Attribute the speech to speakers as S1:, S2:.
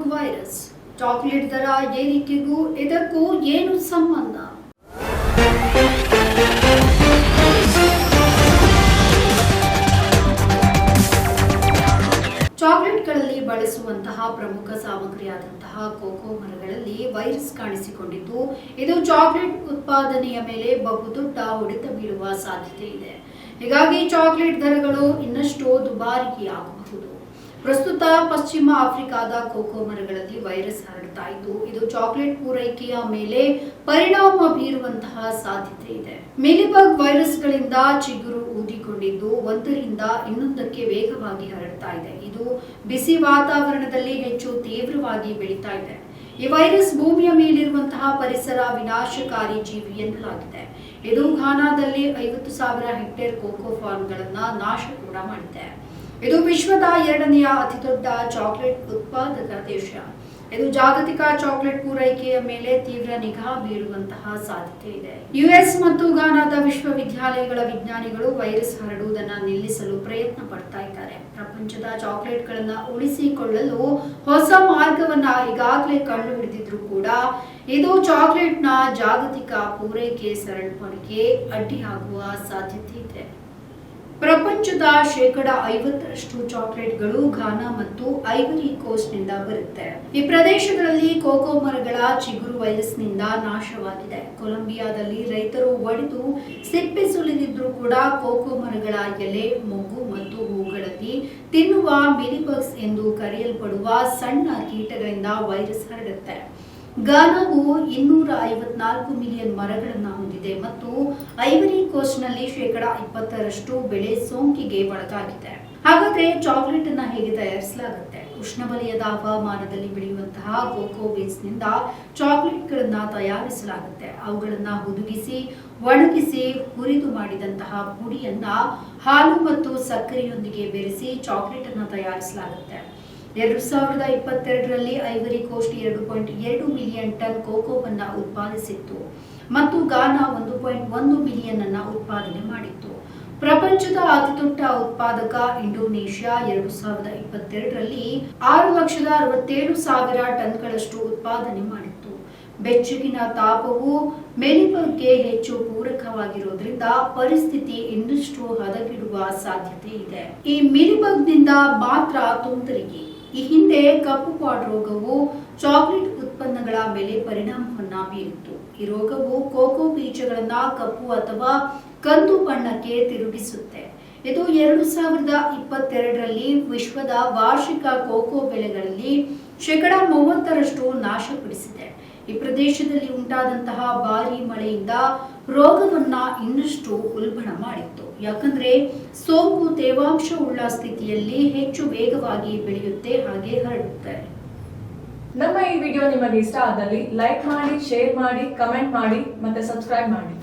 S1: Mealybug virus. Chocolate ದರ ಏರಿಕೆಗೂ ಇದಕ್ಕೂ ಏನು ಸಂಬಂಧ? ಚಾಕ್ಲೇಟ್ಗಳಲ್ಲಿ ಬಳಸುವಂತಹ ಪ್ರಮುಖ ಸಾಮಗ್ರಿಯಾದಂತಹ ಕೋಕೋ ಮರಗಳಲ್ಲಿ ವೈರಸ್ ಕಾಣಿಸಿಕೊಂಡಿದ್ದು, ಇದು ಚಾಕ್ಲೇಟ್ ಉತ್ಪಾದನೆಯ ಮೇಲೆ ಬಹುದೊಡ್ಡ ಹೊಡೆತ ಬೀಳುವ ಸಾಧ್ಯತೆ ಇದೆ. ಹೀಗಾಗಿ ಚಾಕ್ಲೇಟ್ ದರಗಳು ಇನ್ನಷ್ಟು ದುಬಾರಿಯಾಗಬಹುದು. ಪ್ರಸ್ತುತ ಪಶ್ಚಿಮ ಆಫ್ರಿಕಾದ ಕೋಕೋ ಮರಗಳಲ್ಲಿ ವೈರಸ್ ಹರಡ್ತಾ ಇದ್ದು, ಇದು ಚಾಕ್ಲೇಟ್ ಪೂರೈಕೆಯ ಮೇಲೆ ಪರಿಣಾಮ ಬೀರುವಂತಹ ಸಾಧ್ಯತೆ ಇದೆ. ಮಿಲಿಬಗ್ ವೈರಸ್ಗಳಿಂದ ಚಿಗುರು ಊದಿಕೊಂಡಿದ್ದು, ಒಂದರಿಂದ ಇನ್ನೊಂದಕ್ಕೆ ವೇಗವಾಗಿ ಹರಡ್ತಾ ಇದೆ. ಇದು ಬಿಸಿ ವಾತಾವರಣದಲ್ಲಿ ಹೆಚ್ಚು ತೀವ್ರವಾಗಿ ಬೆಳೀತಾ ಇದೆ. ಈ ವೈರಸ್ ಭೂಮಿಯ ಮೇಲಿರುವಂತಹ ಪರಿಸರ ವಿನಾಶಕಾರಿ ಜೀವಿ ಎನ್ನಲಾಗಿದೆ. ಇದು ಘಾನಾದಲ್ಲಿ ಐವತ್ತು ಸಾವಿರ ಹೆಕ್ಟೇರ್ ಕೋಕೋ ಫಾರ್ಮ್ಗಳನ್ನ ನಾಶ ಕೂಡ ಮಾಡಿದೆ. ಇದು ವಿಶ್ವದ ಎರಡನೆಯ ಅತಿದೊಡ್ಡ ಚಾಕ್ಲೇಟ್ ಉತ್ಪಾದಕ ದೇಶ. ಇದು ಜಾಗತಿಕ ಚಾಕ್ಲೇಟ್ ಪೂರೈಕೆಯ ಮೇಲೆ ತೀವ್ರ ನಿಗಾ ಬೀರುವಂತಹ ಸಾಧ್ಯತೆ ಇದೆ. ಯುಎಸ್ ಮತ್ತು ಗಾನಾದ ವಿಶ್ವವಿದ್ಯಾಲಯಗಳ ವಿಜ್ಞಾನಿಗಳು ವೈರಸ್ ಹರಡುವುದನ್ನು ನಿಲ್ಲಿಸಲು ಪ್ರಯತ್ನ ಪಡ್ತಾ ಇದ್ದಾರೆ. ಪ್ರಪಂಚದ ಚಾಕ್ಲೇಟ್ಗಳನ್ನು ಉಳಿಸಿಕೊಳ್ಳಲು ಹೊಸ ಮಾರ್ಗವನ್ನ ಈಗಾಗಲೇ ಕಂಡು ಹಿಡಿದಿದ್ರು ಕೂಡ ಇದು ಚಾಕ್ಲೇಟ್ನ ಜಾಗತಿಕ ಪೂರೈಕೆ ಸರಳಪಡಿಕೆ ಅಡ್ಡಿಯಾಗುವ ಸಾಧ್ಯತೆ ಇದೆ. ಪ್ರಪಂಚದ ಶೇಕಡ ಐವತ್ತರಷ್ಟು ಚಾಕ್ಲೇಟ್ಗಳು ಘಾನಾ ಮತ್ತು ಐವರಿ ಕೋಸ್ಟ್ನಿಂದ ಬರುತ್ತೆ. ಈ ಪ್ರದೇಶಗಳಲ್ಲಿ ಕೋಕೋ ಮರಗಳ ಚಿಗುರು ವೈರಸ್ನಿಂದ ನಾಶವಾಗಿದೆ. ಕೊಲಂಬಿಯಾದಲ್ಲಿ ರೈತರು ಒಡೆದು ಸಿಪ್ಪೆ ಸುಲಿದಿದ್ರು ಕೂಡ ಕೋಕೋ ಮರಗಳ ಎಲೆ, ಮೊಗ್ಗು ಮತ್ತು ಹೂಗಳಲ್ಲಿ ತಿನ್ನುವ ಮಿಲಿಬಗ್ಸ್ ಎಂದು ಕರೆಯಲ್ಪಡುವ ಸಣ್ಣ ಕೀಟಗಳಿಂದ ವೈರಸ್ ಹರಡುತ್ತೆ. ಗಾನಾವು ಇನ್ನೂರ ಐವತ್ನಾಲ್ಕು ಮಿಲಿಯನ್ ಮರಗಳನ್ನು ಹೊಂದಿದೆ ಮತ್ತು ಐವರಿ ಕೋಸ್ಟ್ನಲ್ಲಿ ಶೇಕಡ ಇಪ್ಪತ್ತರಷ್ಟು ಬೆಳೆ ಸೋಂಕಿಗೆ ಒಳಗಾಗಿದೆ. ಹಾಗಾದ್ರೆ ಚಾಕ್ಲೇಟ್ ಅನ್ನ ಹೇಗೆ ತಯಾರಿಸಲಾಗುತ್ತೆ? ಉಷ್ಣವಲಯದ ಹವಾಮಾನದಲ್ಲಿ ಬೆಳೆಯುವಂತಹ ಕೋಕೋ ಬೀನ್ಸ್ನಿಂದ ಚಾಕ್ಲೇಟ್ಗಳನ್ನ ತಯಾರಿಸಲಾಗುತ್ತೆ. ಅವುಗಳನ್ನ ಹುದುಗಿಸಿ, ಒಣಗಿಸಿ, ಹುರಿದು ಮಾಡಿದಂತಹ ಪುಡಿಯನ್ನ ಹಾಲು ಮತ್ತು ಸಕ್ಕರೆಯೊಂದಿಗೆ ಬೆರೆಸಿ ಚಾಕ್ಲೇಟ್ ಅನ್ನ ತಯಾರಿಸಲಾಗುತ್ತೆ. ಎರಡು ಸಾವಿರದ ಇಪ್ಪತ್ತೆರಡರಲ್ಲಿ ಐವರಿ ಕೋಸ್ಟ್ ಎರಡು ಪಾಯಿಂಟ್ ಎರಡು ಮಿಲಿಯನ್ ಟನ್ ಕೋಕೋವನ್ನು ಉತ್ಪಾದಿಸಿತ್ತು ಮತ್ತು ಗಾನಾ ಒಂದು ಪಾಯಿಂಟ್ ಒಂದು ಮಿಲಿಯನ್ ಅನ್ನ ಉತ್ಪಾದನೆ ಮಾಡಿತ್ತು. ಪ್ರಪಂಚದ ಅತಿದೊಡ್ಡ ಉತ್ಪಾದಕ ಇಂಡೋನೇಷ್ಯಾ ಎರಡು ಸಾವಿರದ ಇಪ್ಪತ್ತೆರಡರಲ್ಲಿ ಆರು ಲಕ್ಷದ ಅರವತ್ತೇಳು ಸಾವಿರ ಟನ್ಗಳಷ್ಟು ಉತ್ಪಾದನೆ ಮಾಡಿತ್ತು. ಬೆಚ್ಚಗಿನ ತಾಪವು ಮೆಲಿಬಗ್ಗೆ ಹೆಚ್ಚು ಪೂರಕವಾಗಿರುವುದರಿಂದ ಪರಿಸ್ಥಿತಿ ಇನ್ನಷ್ಟು ಹದಗಿಡುವ ಸಾಧ್ಯತೆ ಇದೆ. ಈ ಮಿಲಿಬಗ್ನಿಂದ ಮಾತ್ರ ತೊಂದರೆಗೆ ಈ ಹಿಂದೆ ಕಪ್ಪು ಪಾಡ್ ರೋಗವು ಚಾಕ್ಲೇಟ್ ಉತ್ಪನ್ನಗಳ ಮೇಲೆ ಪರಿಣಾಮವನ್ನ ಬೀರಿತ್ತು. ಈ ರೋಗವು ಕೋಕೋ ಬೀಜಗಳನ್ನ ಕಪ್ಪು ಅಥವಾ ಕಂದು ಬಣ್ಣಕ್ಕೆ ತಿರುಗಿಸುತ್ತೆ. ಇದು ಎರಡು ಸಾವಿರದ ಇಪ್ಪತ್ತೆರಡರಲ್ಲಿ ವಿಶ್ವದ ವಾರ್ಷಿಕ ಕೋಕೋ ಬೆಳೆಗಳಲ್ಲಿ ಶೇಕಡಾ ಮೂವತ್ತರಷ್ಟು ನಾಶಪಡಿಸಿದೆ. ಈ ಪ್ರದೇಶದಲ್ಲಿ ಉಂಟಾದಂತಹ ಭಾರಿ ಮಳೆಯಿಂದ ರೋಗವನ್ನ ಇನ್ನಷ್ಟು ಉಲ್ಬಣ ಮಾಡಿತ್ತು. ಯಾಕಂದ್ರೆ ಸೋಂಕು ತೇವಾಂಶ ಉಳ್ಳ ಸ್ಥಿತಿಯಲ್ಲಿ ಹೆಚ್ಚು ವೇಗವಾಗಿ ಬೆಳೆಯುತ್ತೆ, ಹಾಗೆ ಹರಡುತ್ತೆ.
S2: ನಮ್ಮ ಈ ವಿಡಿಯೋ ನಿಮಗೆ ಇಷ್ಟ ಆದಲ್ಲಿ ಲೈಕ್ ಮಾಡಿ, ಶೇರ್ ಮಾಡಿ, ಕಮೆಂಟ್ ಮಾಡಿ, ಮತ್ತೆ ಸಬ್ಸ್ಕ್ರೈಬ್ ಮಾಡಿ.